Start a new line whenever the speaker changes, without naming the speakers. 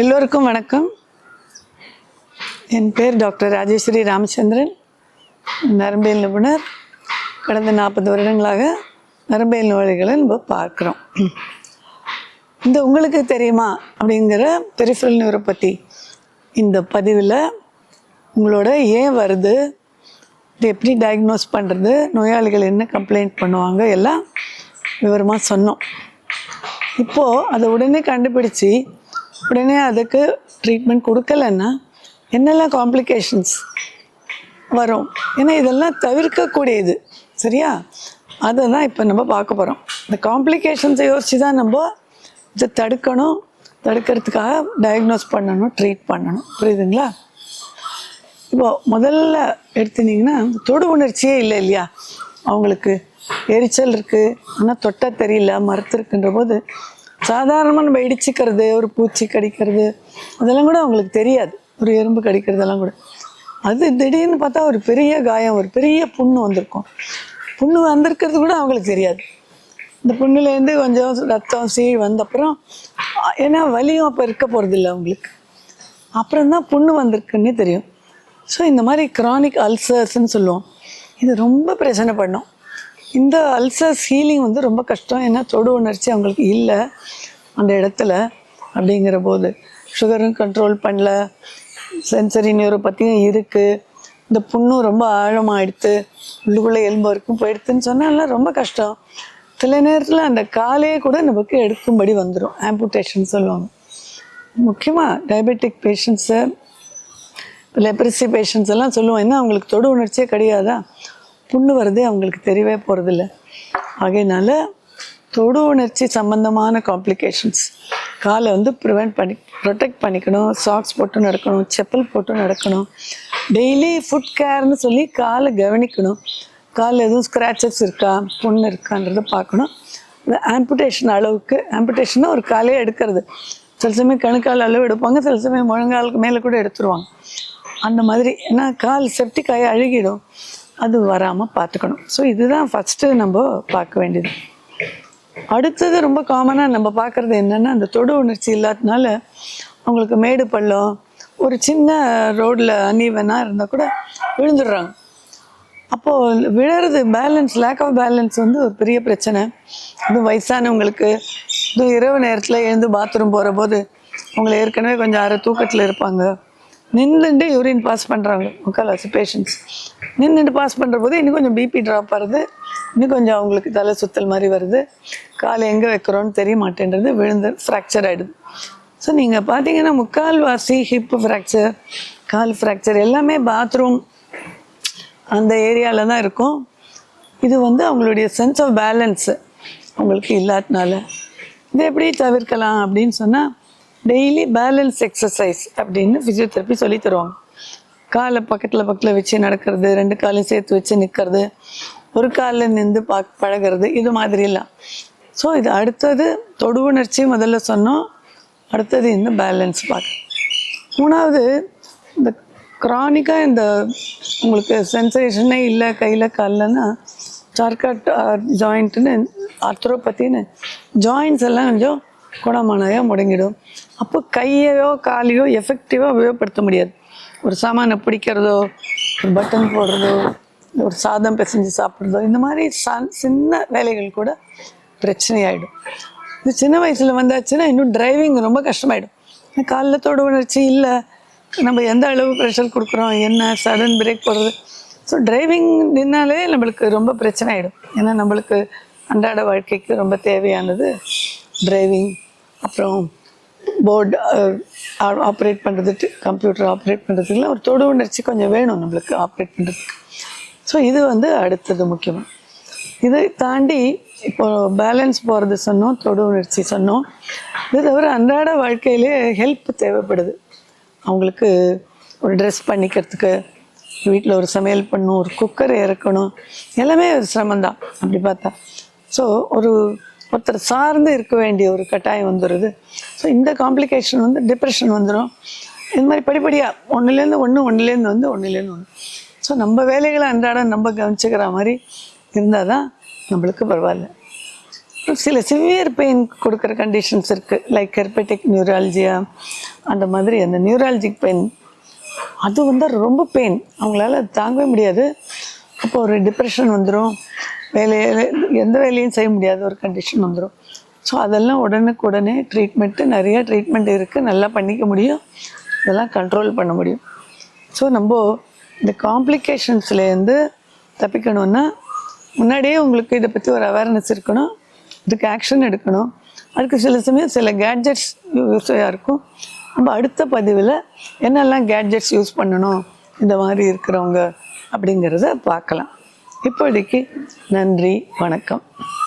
எல்லோருக்கும் வணக்கம். என் பேர் டாக்டர் ராஜேஸ்வரி ராமச்சந்திரன். நரம்பியல் நிபுணர் கடந்த நாற்பது வருடங்களாக நரம்பியல் நோய்களை நம்ம பார்க்குறோம். இந்த உங்களுக்கு தெரியுமா அப்படிங்கிற பெரிஃபரல் நியூரோபதி இந்த பதிவில் உங்களோட ஏன் வருது? இது எப்படி டயக்னோஸ் பண்ணுறது நோயாளிகள் என்ன கம்ப்ளைண்ட் பண்ணுவாங்க? எல்லாம் விவரமாக சொன்னோம். இப்போது அதை உடனே கண்டுபிடிச்சி உடனே அதுக்கு ட்ரீட்மெண்ட் கொடுக்கலன்னா என்னெல்லாம் காம்ப்ளிகேஷன்ஸ் வரும்? ஏன்னா இதெல்லாம் தவிர்க்கக்கூடியது. சரியா? அதை தான் இப்போ நம்ம பார்க்க போகிறோம் இந்த காம்ப்ளிகேஷன்ஸை யோசித்து தான் நம்ம இதை தடுக்கணும். தடுக்கிறதுக்காக டயக்னோஸ் பண்ணணும் ட்ரீட் பண்ணணும். புரியுதுங்களா? இப்போ முதல்ல எடுத்துனீங்கன்னா தொடு உணர்ச்சியே இல்லை இல்லையா? அவங்களுக்கு எரிச்சல் இருக்குது ஆனால் தொட்ட தெரியல மரத்து இருக்குன்ற போது சாதாரணமாக நம்ம இடிச்சிக்கிறது ஒரு பூச்சி கடிக்கிறது அதெல்லாம் கூட அவங்களுக்கு தெரியாது. ஒரு எறும்பு கடிக்கிறதெல்லாம் கூட. அது திடீர்னு பார்த்தா ஒரு பெரிய காயம் ஒரு பெரிய புண்ணு வந்திருக்கும். புண்ணு வந்திருக்கிறது கூட அவங்களுக்கு தெரியாது. இந்த புண்ணுலேருந்து கொஞ்சம் ரத்தம் சீழ் வந்த அப்புறம் ஏன்னா வலியும் அப்போ இருக்க போகிறதில்ல அவங்களுக்கு. அப்புறம் தான் புண்ணு வந்திருக்குன்னே தெரியும். ஸோ இந்த மாதிரி க்ரானிக் அல்சர்ஸ்ன்னு சொல்லுவோம். இது ரொம்ப பிரச்சனை பண்ணோம். இந்த அல்சர்ஸ் ஹீலிங் வந்து ரொம்ப கஷ்டம். ஏன்னா தொடு உணர்ச்சி அவங்களுக்கு இல்லை அந்த இடத்துல அப்படிங்கிற போது. சுகரும் கண்ட்ரோல் பண்ணல. சென்சரி நியூரோபத்தியும் இருக்குது இந்த புண்ணும் ரொம்ப ஆழமாகிடுத்து உள்ளுக்குள்ளே எலும்பு வரைக்கும் போயிடுத்துன்னு சொன்னாலாம் ரொம்ப கஷ்டம். சில நேரத்தில் அந்த காலையே கூட நமக்கு எடுக்கும்படி வந்துடும் ஆம்புடேஷன் சொல்லுவாங்க. முக்கியமாக டயபெட்டிக் பேஷண்ட்ஸு லெப்ரஸி பேஷண்ட்ஸ் எல்லாம் சொல்லுவோம். ஏன்னா அவங்களுக்கு தொடு உணர்ச்சியே கிடையாதா? புண்ணு வரதே அவங்களுக்கு தெரியவே போகிறதில்ல ஆகையினால தொடு உணர்ச்சி சம்பந்தமான காம்ப்ளிகேஷன்ஸ் காலை வந்து ப்ரிவெண்ட் பண்ணி ப்ரொடெக்ட் பண்ணிக்கணும். சாக்ஸ் போட்டு நடக்கணும் செப்பல் போட்டு நடக்கணும். டெய்லி ஃபுட் கேர்னு சொல்லி காலை கவனிக்கணும். காலில் எதுவும் ஸ்க்ராச்சஸ் இருக்கா புண்ணு இருக்கான்றத பார்க்கணும். இந்த ஆம்புடேஷன் அளவுக்கு ஆம்புடேஷன்னா ஒரு காலையே எடுக்கிறது. சில சமயம் கணுக்கால் அளவு எடுப்பாங்க சில சமயம் முழங்காலுக்கு மேலே கூட எடுத்துருவாங்க. அந்த மாதிரி ஏன்னா கால் செப்டிக் ஆகி அழுகிடும். அது வராமல் பார்த்துக்கணும் ஸோ இதுதான் ஃபஸ்ட்டு நம்ம பார்க்க வேண்டியது. அடுத்தது ரொம்ப காமனாக நம்ம பார்க்குறது என்னென்னா அந்த தொடு உணர்ச்சி இல்லாததுனால அவங்களுக்கு மேடு பள்ளம் ஒரு சின்ன ரோடில் அன்னீவனாக இருந்தால் கூட விழுந்துடுறாங்க. அப்போது விழறது பேலன்ஸ் லேக் ஆஃப் பேலன்ஸ் வந்து ஒரு பெரிய பிரச்சனை. அதுவும் வயசானவங்களுக்கு இதுவும் இரவு நேரத்தில் எழுந்து பாத்ரூம் போகிற போது அவங்க ஏற்கனவே கொஞ்சம் அரை தூக்கத்தில் இருப்பாங்க. நின்றுட்டு யூரின் பாஸ் பண்ணுறாங்க முக்கால்வாசி பேஷண்ட்ஸ் நின்றுட்டு பாஸ் பண்ணுற போது இன்னும் கொஞ்சம் பிபி ட்ராப் வருது. இன்னும் கொஞ்சம் அவங்களுக்கு தலை சுத்தல் மாதிரி வருது. காலை எங்கே வைக்கிறோன்னு தெரிய மாட்டேன்றது விழுந்து ஃப்ராக்சர் ஆகிடுது ஸோ நீங்கள் பார்த்தீங்கன்னா முக்கால்வாசி ஹிப் ஃப்ராக்சர் கால் ஃப்ராக்சர் எல்லாமே பாத்ரூம் அந்த ஏரியாவில் தான் இருக்கும். இது வந்து அவங்களுடைய சென்ஸ் ஆஃப் பேலன்ஸு அவங்களுக்கு இல்லாதனால இதை எப்படி தவிர்க்கலாம் அப்படின்னு சொன்னால் டெய்லி பேலன்ஸ் எக்ஸசைஸ் அப்படின்னு ஃபிசியோதெரப்பி சொல்லி தருவாங்க. காலை பக்கத்தில் பக்கத்தில் வச்சு நடக்கிறது ரெண்டு காலையும் சேர்த்து வச்சு நிற்கிறது ஒரு காலில் நின்று பா பழகிறது இது மாதிரிலாம் ஸோ இது அடுத்தது தொடு உணர்ச்சி முதல்ல சொன்னோம். அடுத்தது இந்த பேலன்ஸ் பார்க்க மூணாவது இந்த க்ரானிக்காக இந்த உங்களுக்கு சென்சேஷனே இல்லை கையில் காலில்னா சார்காட் ஜாயிண்ட்டுன்னு ஆர்த்ரோபத்தின்னு ஜாயின்ஸ் எல்லாம் கொஞ்சம் குணமானதாக முடங்கிடும். அப்போ கையையோ காலையோ எஃபெக்டிவாக உபயோகப்படுத்த முடியாது. ஒரு சாமானை பிடிக்கிறதோ ஒரு பட்டன் போடுறதோ ஒரு சாதம் பிசைஞ்சு சாப்பிட்றதோ இந்த மாதிரி சா சின்ன வேலைகள் கூட பிரச்சனையாயிடும். இது சின்ன வயசில் வந்தாச்சுன்னா இன்னும் டிரைவிங் ரொம்ப கஷ்டமாயிடும். காலில் தொடு உணர்ச்சி இல்லை. நம்ம எந்த அளவு ப்ரெஷர் கொடுக்குறோம் என்ன சடன் பிரேக் போடுறது. ஸோ டிரைவிங் நின்னாலே நம்மளுக்கு ரொம்ப பிரச்சனை ஆகிடும் ஏன்னா நம்மளுக்கு அன்றாட வாழ்க்கைக்கு ரொம்ப தேவையானது டிரைவிங் அப்புறம் போர்டு ஆப்ரேட் பண்ணுறதுக்கு கம்ப்யூட்டர் ஆப்ரேட் பண்ணுறதுக்குலாம் ஒரு தொடு உணர்ச்சி கொஞ்சம் வேணும் நம்மளுக்கு ஆப்ரேட் பண்ணுறதுக்கு ஸோ இது வந்து அடுத்தது முக்கியமாக இதை தாண்டி இப்போ பேலன்ஸ் போகிறது சொன்னோம் தொடு உணர்ச்சி சொன்னோம். இது தவிர அன்றாட வாழ்க்கையிலே ஹெல்ப் தேவைப்படுது. அவங்களுக்கு ஒரு ட்ரெஸ் பண்ணிக்கிறதுக்கு வீட்டில் ஒரு சமையல் பண்ணணும் ஒரு குக்கர் இறக்கணும் எல்லாமே ஒரு அப்படி பார்த்தா. ஸோ ஒரு ஒருத்தர் சார்ந்து இருக்க வேண்டிய ஒரு கட்டாயம் வந்துடுது ஸோ இந்த காம்ப்ளிகேஷன் வந்து டிப்ரெஷன் வந்துடும் இந்த மாதிரி படிப்படியாக ஒன்றுலேருந்து ஒன்று ஒன்றுலேருந்து வந்து ஒன்றுலேருந்து ஒன்று ஸோ நம்ம வேலைகளை அன்றாடம் நம்ம கவனிச்சுக்கிற மாதிரி இருந்தால் தான் நம்மளுக்கு பரவாயில்ல. சில சிவியர் பெயின் கொடுக்குற கண்டிஷன்ஸ் இருக்குது லைக் ஹெர்பெட்டிக் நியூராலஜியா அந்த மாதிரி அந்த நியூராலஜிக் பெயின் அது வந்து ரொம்ப பெயின் அவங்களால தாங்கவே முடியாது. அப்போ ஒரு டிப்ரெஷன் வந்துடும் வேலையில் எந்த வேலையும் செய்ய முடியாத ஒரு கண்டிஷன் வந்துடும் ஸோ அதெல்லாம் உடனுக்குடனே ட்ரீட்மெண்ட்டு நிறையா ட்ரீட்மெண்ட் இருக்குது நல்லா பண்ணிக்க முடியும். இதெல்லாம் கண்ட்ரோல் பண்ண முடியும். ஸோ நம்ம இந்த காம்ப்ளிகேஷன்ஸ்லேருந்து தப்பிக்கணும்னா முன்னாடியே உங்களுக்கு இதை பற்றி ஒரு அவேர்னஸ் இருக்கணும். இதுக்கு ஆக்ஷன் எடுக்கணும். அதுக்கு சில சமயம் சில கேட்ஜெட்ஸ் யூஸாக இருக்கும். நம்ம அடுத்த பதிவில் என்னெல்லாம் கேட்ஜெட்ஸ் யூஸ் பண்ணணும் இந்த மாதிரி இருக்கிறவங்க அப்படிங்கிறத பார்க்கலாம். இப்போதைக்கு நன்றி வணக்கம்.